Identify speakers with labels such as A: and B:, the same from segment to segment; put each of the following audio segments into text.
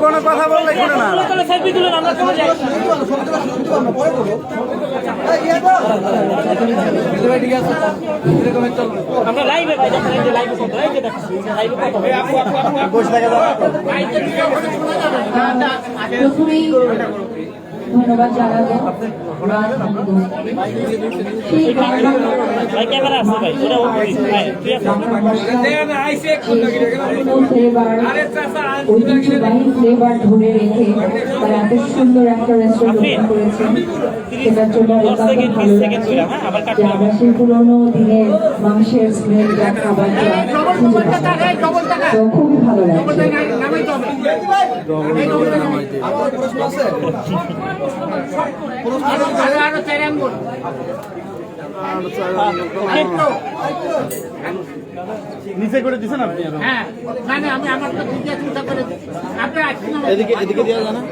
A: কোনো কথা বললে
B: আমরা লাইভে লাইভে কত লাইভে কত।
A: বসে।
C: প্রথমেই ধন্যবাদ জানাব। ফ্লেভার ধরে রেখে তারা এত সুন্দর একটা রেস্টুরেন্ট করেছে সেটার জন্য
B: হ্যাঁ আবার
C: যে আমরা সেই পুরোনো দিনের মাংসের স্মেল খাবারটা তো খুবই ভালো লাগছে
A: নিচে করে দিছেন আপনি?
D: হ্যাঁ না না আমি আমার তো চিন্তা করে দিচ্ছি। আপনি
A: এদিকে এদিকে দেওয়া যায় না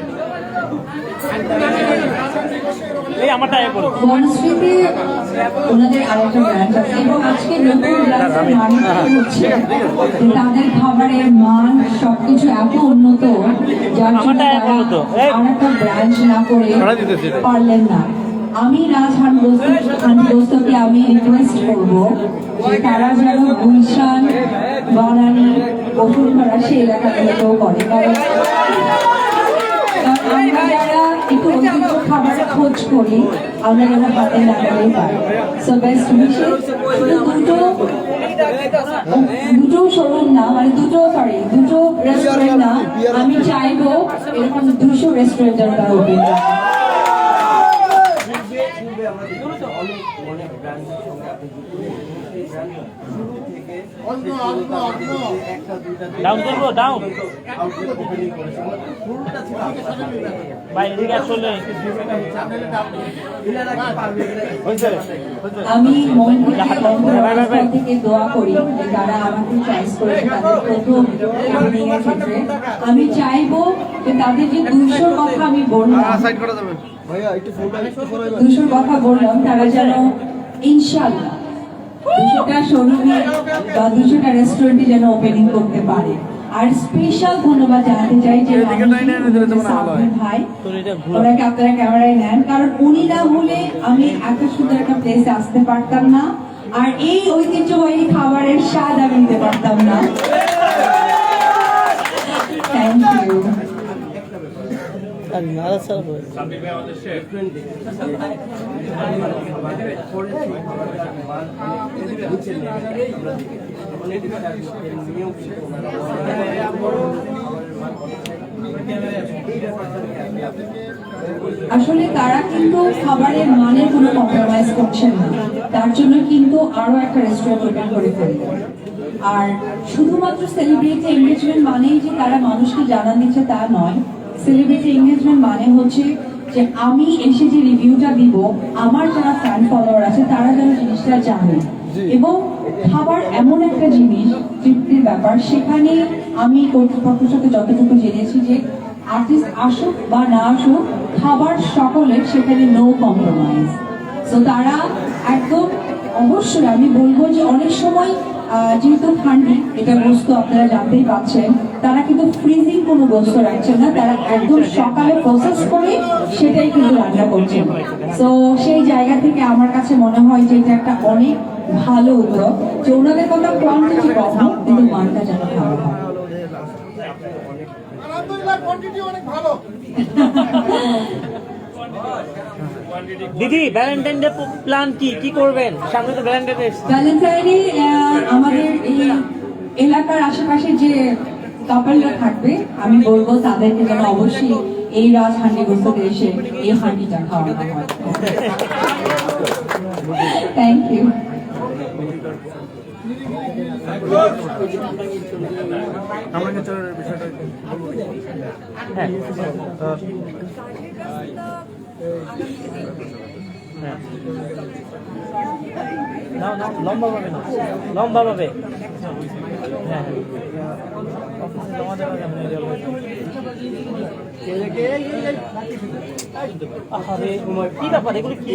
B: এই আমারটা এ করুন
C: বনশ্রীতে ওনাদের আরেকটা ব্রাঞ্চ আছে এবং আজকে নতুন ব্রাঞ্চের মানিকটা হচ্ছে। তাদের খাবারের মান সবকিছু এত উন্নত যার জন্য। আরেকটা ব্রাঞ্চ না করে। পারলেন না। আমি খান আমি রিকোয়েস্ট করব যে তারা যেন গুলশান বনানী বসুন্ধরা সেই এলাকাগুলোতেও করে। কারণ আমরা যারা একটু ঐতিহ্য খাবারের খোঁজ করি আমরা যেন হাতে লাগাতে পারি। সো বেস্ট উইশেস শুধু দুটো দুটো শোরুম না মানে দুটো সরি দুটো রেস্টুরেন্ট না, আমি চাইব এরকম দুশো রেস্টুরেন্ট করে
B: ডাউন করব ডাউন ভাই এদিকে আসলে
C: আমি মন থেকে দোয়া করি যে যারা আমাকে চয়েস করেছে তাদের প্রথম ক্ষেত্রে আমি চাইব যে তাদের যে দুশোর কথা আমি বললাম দুশোর কথা বললাম তারা যেন ইনশাল্লাহ দুশোটা শোরুমে বা দুশোটা রেস্টুরেন্টে যেন ওপেনিং করতে পারে। আর স্পেশাল ধন্যবাদ জানাতে চাই যে ভাই। ওনাকে আপনারা ক্যামেরায় নেন কারণ উনি না হলে আমি এত সুন্দর একটা প্লেসে আসতে পারতাম না। আর এই ঐতিহ্যবাহী খাবারের স্বাদ আমি নিতে পারতাম না থ্যাংক ইউ আসলে তারা কিন্তু খাবারের মানের কোনো কম্প্রোমাইজ করছেন না। তার জন্য কিন্তু আরও একটা রেস্টুরেন্ট ওপেন করে ফেললেন। আর শুধুমাত্র সেলিব্রিটি এঙ্গেজমেন্ট মানেই যে তারা মানুষকে জানান দিচ্ছে তা নয় সেলিব্রিটি এঙ্গেজমেন্ট মানে হচ্ছে যে আমি এসে যে রিভিউটা দিব আমার যারা ফ্যান ফলোয়ার আছে তারা যেন জিনিসটা জানে। এবং খাবার এমন একটা জিনিস তৃপ্তির ব্যাপার সেখানে আমি কর্তৃপক্ষের সাথে যতটুকু জেনেছি যে আর্টিস্ট আসুক বা না আসুক খাবার সকলের সেখানে নো কম্প্রোমাইজ তো তারা একদম অবশ্যই আমি বলব যে অনেক সময় যেহেতু ঠান্ডি এটা বস্তু আপনারা জানতেই পাচ্ছেন তারা কিন্তু ফ্রিজিং কোনো বস্তু রাখছেন না তারা একদম সকালে প্রসেস করে সেটাই কিন্তু রান্না করছেন। তো সেই জায়গা থেকে আমার কাছে মনে হয় যে এটা একটা অনেক ভালো উদ্যোগ যে ওনাদের কথা কোয়ান্টিটি কম হোক, কিন্তু মানটা যেন ভালো হয়।
B: দিদি ভ্যালেন্টাইন ডে প্ল্যান কি? কি করবেন? সামনে তো ভ্যালেন্টাইন ডে
C: ভ্যালেন্টাইনে আমাদের এই এলাকার আশেপাশে যে কাপলরা থাকবে। আমি বলব তাদেরকে যেন অবশ্যই এই রাজ হান্ডি বস্তুতে এসে এই হান্ডিটা খাওয়ানো হয়। থ্যাংক ইউ
A: আমরা
B: হ্যাঁ। লম্বা না লম্বা হ্যাঁ হ্যাঁ। অফিসে জমা দেওয়া যাবে না, এটা আরে কি ব্যাপার এগুলো কি?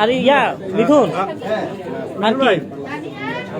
B: আরে ইয়া মিথুন
E: হ্যাঁ।
B: আর কি
E: সাংবাদিক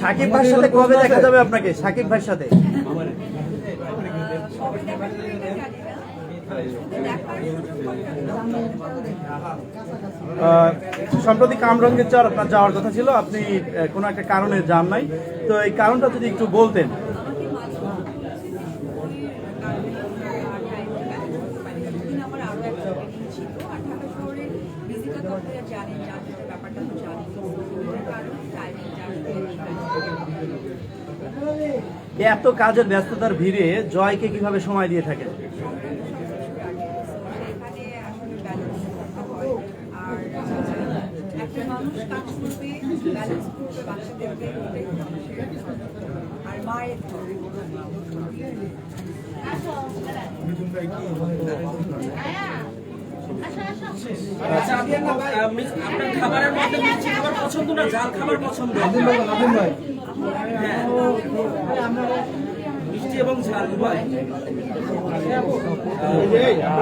F: সাকিব ভাইয়ের সাথে কবে দেখা যাবে আপনাকে? সাকিব ভাইয়ের সাথে? সম্প্রতি কামরঙ্গের চর আপনার যাওয়ার কথা ছিল আপনি কোনো একটা কারণে যান নাই। তো এই কারণটা যদি একটু বলতেন
C: আমার আরও একটা opinion ছিল আর ঢাকা শহরের ভিজিটার তো আপনারা জানেন যানজটের ব্যাপারটা তো জানেন কারণ টাইমিংটা
F: এত কাজের ব্যস্ততার ভিড়ে জয়কে কীভাবে সময় দিয়ে থাকেন?
C: সেখানে আসলে ব্যালেন্স করতে হয় আর একটা মানুষ কাজ করবে ব্যালেন্স করবে বাচ্চাদেরকে ওটাই মানুষের আর মায়ের
B: আপনার খাবারের মধ্যে খাবার পছন্দ না ঝাল খাবার পছন্দ?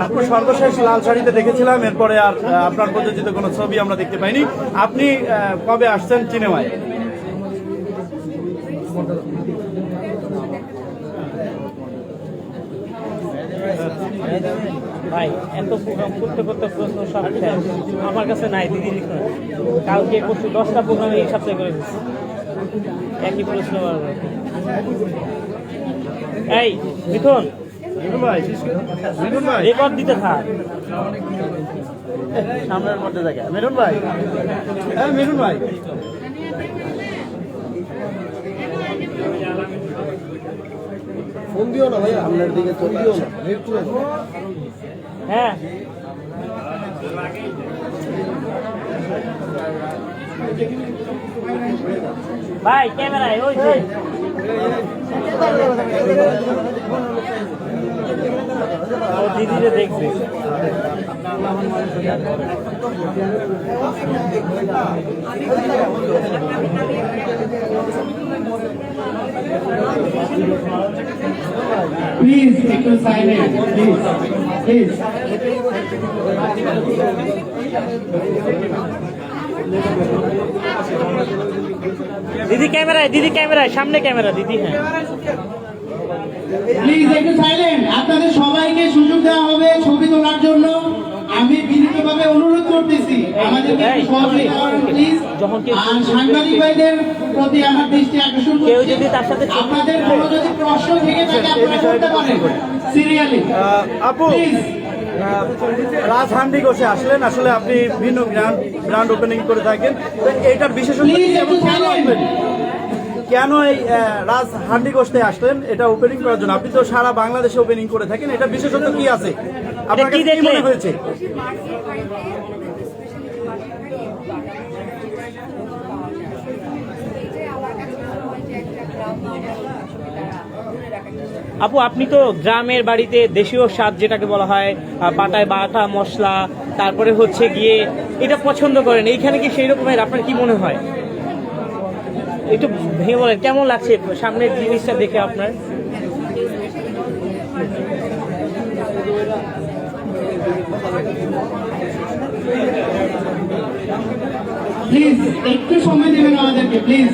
F: আপনি সর্বশেষ লাল শাড়িতে দেখেছিলাম, এরপরে আর আপনার প্রযোজিত কোনো ছবি আমরা দেখতে পাইনি। আপনি কবে আসছেন সিনেমায়
B: ভাই, এত প্রোগ্রাম করতে করতে প্রশ্ন সব আমার কাছে নাই, দিদি কালকে করছি দশটা প্রোগ্রাম এই সপ্তাহে করে একই প্রশ্ন। এই মিথুন রেকর্ড দিতে থাক। সামনের মধ্যে জায়গা
F: মিঠুন ভাই। হ্যাঁ মিঠুন ভাই।
E: ফোন দিও না ভাই আপনার দিকে ফোন দিও না।
B: হ্যাঁ। ভাই ক্যামেরায় ওই যে ও দিদিরে দেখবে
G: Please, একটু silent, please, please.
B: দিদি ক্যামেরায় দিদি ক্যামেরায় সামনে ক্যামেরা দিদি হ্যাঁ।
G: প্লিজ একটু সাইলেন্ট আপনাদের সবাইকে সুযোগ দেওয়া হবে ছবি তোলার জন্য। আমি বিনীতভাবে অনুরোধ করতেছি। আমাদেরকে সহযোগিতা করেন প্লিজ
B: যখন কেউ
G: আর সাংবাদিক ভাইদের প্রতি আমার দৃষ্টি আকর্ষণ
B: কেউ যদি তার সাথে ছবি
G: আপনাদের কোনো যদি প্রশ্ন থেকে থাকে আপনারা করতে পারেন। সিরিয়ালি
F: আপু। আহ, রাজ হান্ডি ঘোষে আসলেন আসলে আপনি ভিন্ন ব্র্যান্ড ব্র্যান্ড ওপেনিং করে থাকেন তো এইটার বিশেষত্ব কি এবং কেন এই রাজ হান্ডি ঘোষতে আসলেন এটা ওপেনিং করার জন্য আপনি তো সারা বাংলাদেশে ওপেনিং করে থাকেন এটা বিশেষত্ব কি আছে আপনার
B: কি?
F: মনে হয়েছে
B: আপু আপনি তো গ্রামের বাড়িতে দেশীয় স্বাদ যেটাকে বলা হয় পাটায় বাটা মশলা তারপরে হচ্ছে গিয়ে এটা পছন্দ করেন এইখানে কি সেই রকমের? আপনার কি মনে হয়? একটু ভেঙে বলেন কেমন লাগছে সামনের জিনিসটা দেখে আপনার?
G: প্লিজ একটু সময় দিবেন আমাদেরকে প্লিজ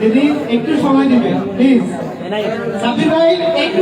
G: দিদি একটু সময় দিবেন প্লিজ সাবির ভাই একটু